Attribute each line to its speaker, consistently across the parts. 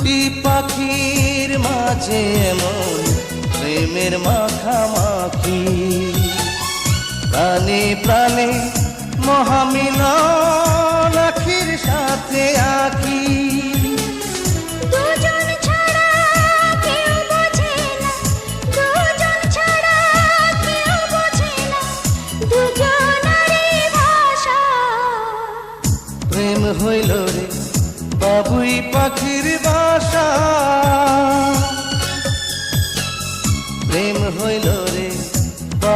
Speaker 1: পাখির মাঝে এমন প্রেমের মাখামাখি। প্রাণে প্রাণে মহামিলন লাখির সাথে
Speaker 2: আঁকি।
Speaker 1: প্রেম হইল রে বাবুই পাখির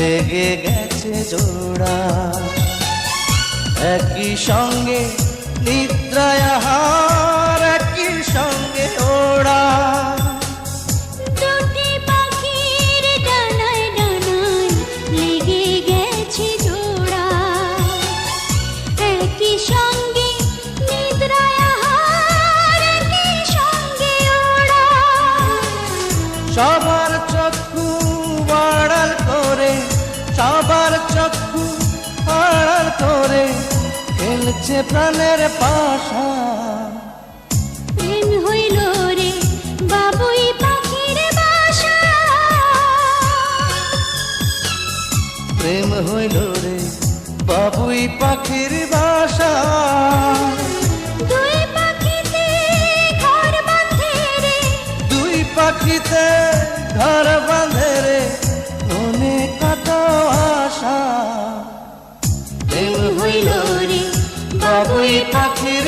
Speaker 1: লেগে গেছে জোড়া। একই সঙ্গে নিদ্রায় আহার একই সঙ্গে ওড়া।
Speaker 2: দুটি
Speaker 1: মিছে প্রাণের পাশা।
Speaker 2: হইল রে বাবুই পাখির বাসা।
Speaker 1: দুই পাখিতে ঘর বাঁধে রে।
Speaker 2: দুই পাখিতে ঘর বাঁধে রে
Speaker 1: মনে কত আশা। প্রেম হইল বাবুই পাখির